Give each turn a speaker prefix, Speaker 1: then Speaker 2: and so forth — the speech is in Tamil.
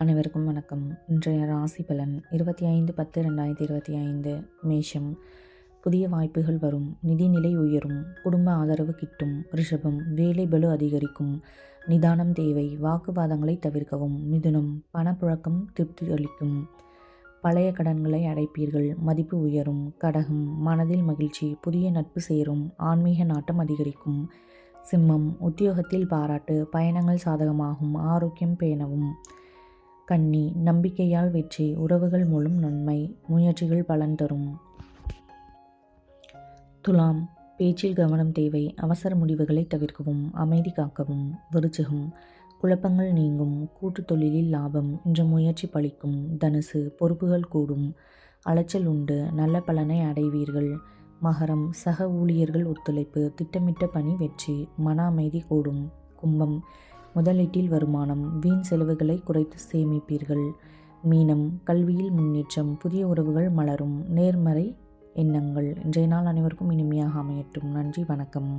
Speaker 1: அனைவருக்கும் வணக்கம். இன்றைய ராசி பலன் இருபத்தி ஐந்து பத்து ரெண்டாயிரத்தி இருபத்தி ஐந்து மேஷம். புதிய வாய்ப்புகள் வரும் நிதிநிலை உயரும் குடும்ப ஆதரவு கிட்டும் ரிஷபம் வேலை பலு அதிகரிக்கும் நிதானம் தேவை வாக்குவாதங்களை தவிர்க்கவும் மிதுனம் பணப்புழக்கம் திருப்தி அளிக்கும். பழைய கடன்களை அடைப்பீர்கள் மதிப்பு உயரும் கடகம் மனதில் மகிழ்ச்சி புதிய நட்பு சேரும் ஆன்மீக நாட்டம் அதிகரிக்கும். சிம்மம் உத்தியோகத்தில் பாராட்டு பயணங்கள் சாதகமாகும் ஆரோக்கியம் பேணவும். கன்னி நம்பிக்கையால் வெற்றி உறவுகள் மூலம் நன்மை முயற்சிகள் பலன் தரும். துலாம் பேச்சில் கவனம் தேவை அவசர முடிவுகளை தவிர்க்கவும் அமைதி காக்கவும் விருச்சகம் குழப்பங்கள் நீங்கும் கூட்டு தொழிலில் லாபம் இன்று முயற்சி பளிக்கும் தனுசு பொறுப்புகள் கூடும் அலைச்சல் உண்டு நல்ல பலனை அடைவீர்கள் மகரம் சக ஊழியர்கள் ஒத்துழைப்பு திட்டமிட்ட பணி வெற்றி மன அமைதி கூடும் கும்பம் முதலீட்டில் வருமானம் வீண் செலவுகளை குறைத்து சேமிப்பீர்கள். மீனம் கல்வியில் முன்னேற்றம் புதிய உறவுகள் மலரும் நேர்மறை எண்ணங்கள் இன்றைய நாள் அனைவருக்கும் இனிமையாக அமையட்டும். நன்றி வணக்கம்.